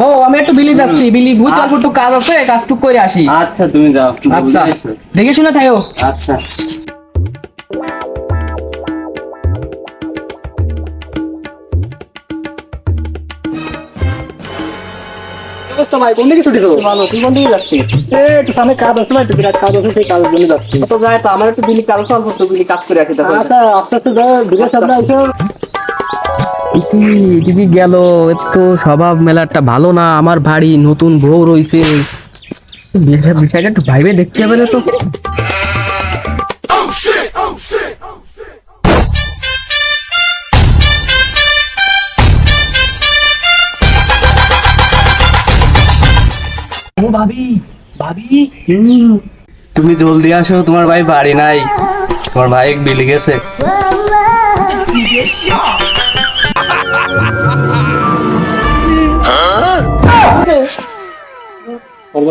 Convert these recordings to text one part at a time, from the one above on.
ও আমি একটু বিলি যাচ্ছি বিলি ভূত অল্প একটু কাজ আছে কাজটুক করে আসি। আচ্ছা তুমি যাও আচ্ছা। দেখে শুনে থাকো আচ্ছা। অবস্থা ভাই কোন দিকে ছুটেছো ভালো তুই কোন দিকে যাচ্ছিস এ একটু সামনে কাজ আছে ভাই একটু বিরাট কাজ আছে সেই কাজের জন্য যাচ্ছি। তো যাই তো আমার একটু বিলি কাজ অল্প একটু বিলি কাজ করে আসি আচ্ছা আস্তে আস্তে যাও দূরে সামনে আইসো। দিদি গেল তো স্বভাব মেলাটা ভালো না আমার বাড়ি নতুন বউ রইছে বিষয়- বিষয়টা একটু ভাইবে দেখতে হবে না তো। ও ভাবি ভাবি। তুমি জলদি আসো তোমার ভাই বাড়ি নাই। তোমার ভাই বিলি গেছে।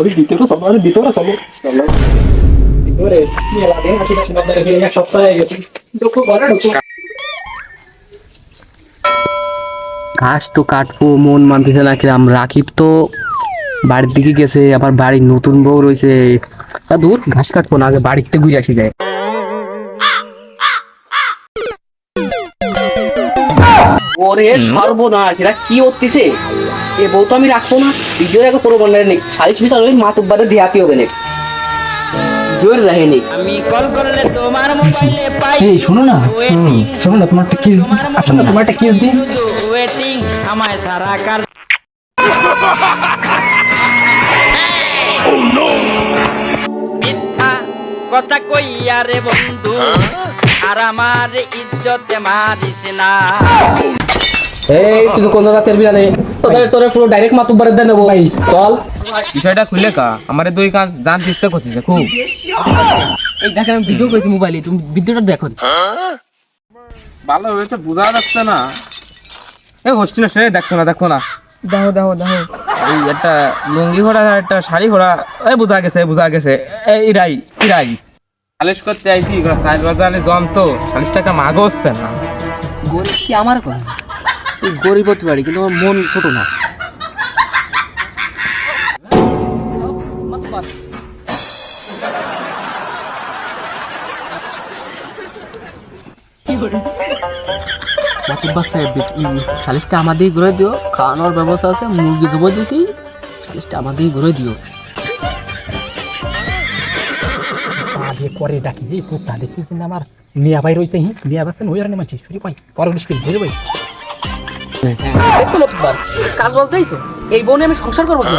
অলরেডি ভিতরে ভিতরে চলো। ভিতরে ঢুকো ঘাস তো কাটবো মন মানতেছে না কিরাম রাকিব তো বাড়ির দিকে গেছে আবার বাড়ির নতুন বউ রয়েছে। তা দূর ঘাস কাটবো না আগে বাড়িতে ঘুরে আসি যায় ওরে সর্বনাশ এরা কি করতেছে? এ বউ তো আমি রাখব না। ভিডিওর আগে করব না নেই। সালিশ বিচার ওই মাতুক বাদে দেহাতি হবে না জোর রাহে নেই। আমি কল করলে তোমার মোবাইলে পাই এই শোনো না। শোনো না তোমার একটা কিস আচ্ছা তোমার একটা কিস দিই ওয়েটিং আমায় সারা কার কথা কইয়া রে বন্ধু আর আমার ইজ্জতে মারিস না। এই তুই কোন জাতের বিয়ানে তোদের তোরে পুরো ডাইরেক্ট বাদে দিয়ে নেব চল। বিষয়টা খুললে কা আমার দুই কান জান চেষ্টা করতেছে খুব। এই দেখেন আমি ভিডিও করেছি মোবাইলে তুমি ভিডিওটা দেখো ভালো হয়েছে বোঝা যাচ্ছে না। এই হোস্টেলে সে দেখো না দেখো না। দেখো দেখো দেখো। এই একটা লুঙ্গি ঘোড়া আর একটা শাড়ি ঘোড়া এই বোঝা গেছে বোঝা গেছে। এই ইরাই ইরাই। সালিশ করতে আইছি বাজারে জম তো, সালিশ টাকা মাগো হচ্ছে না। গরিব কি আমার কথা গরিব হতে পারি, কিন্তু আমার মন ছোট না। মাতুব্বা সাহেব সালিশটা আমাদেরই ঘুরে দিও, খাওয়ানোর ব্যবস্থা আছে, মুরগি জব দিছি, সালিশটা আমাদেরই ঘুরে দিও। আগে করে ডাকি। এই কুত্তা দেখতেছি না আমার মিয়া ভাই রইছে হি? মিয়া বাসেন ওই আর নেমাছি শুরি ভাই পরে উনিশ ফিল বুঝে ভাই দেখছ কাজ বাজ দিয়েছ? এই বনে আমি সংসার করব কি?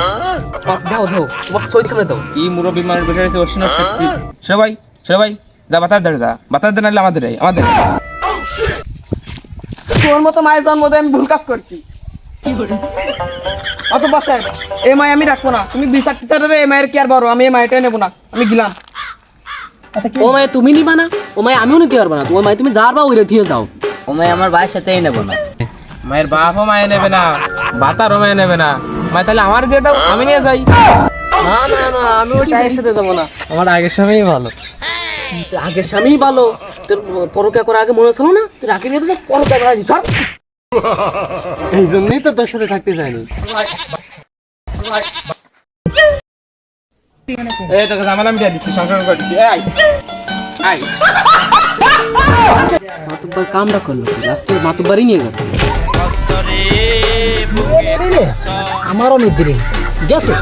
দাও দাও তোমার সই সামনে দাও। কি মুরব্বী মানুষ বেকার আছে সেক্সি। সে ভাই সে ভাই যা বাতার দেয় যা। বাতার নাহলে আমাদের আমাদের। তোর মতো মায়ের জন্ম দিয়ে আমি ভুল কাজ করছি। অত বাসায় এই মায় আমি রাখব না। তুমি বিচার টিচারের এই মায়ের কি আর বড়? আমি এই মায়েরটাই নেব না। আমি গেলাম। ও মায়ে তুমি নিবা না? ও মায়ে আমিও নিতে পারব না। তোমার মায়ে তুমি যার বা ওই দিয়ে দাও ওমে আমার ভাইয়ের সাথেই নেব না। মায়ের বাপও মায়ে নেবে না বাতারও মায়ে নেবে না। মায় তাহলে আমার দিয়ে দাও আমি নিয়ে যাই। না না না আমি ওই টাইয়ের সাথে যাব না। আমার আগের সময়ই ভালো। আগের স্বামী ভালো। তোর পরকা করার আগে মনে ছিল না? তুই রাখি নিয়ে তো পরকা করা দিস এই জন্যই তো তোর সাথে থাকতে চাইনি এই তোকে ঝামেলা আমি দিয়ে দিচ্ছি সংসার করে দিচ্ছি। এই আই মাতুব্বার কামটা করল লাস্টে মাতুব্বারই নিয়ে গেল। আমারও নিদ্রে। গেছে?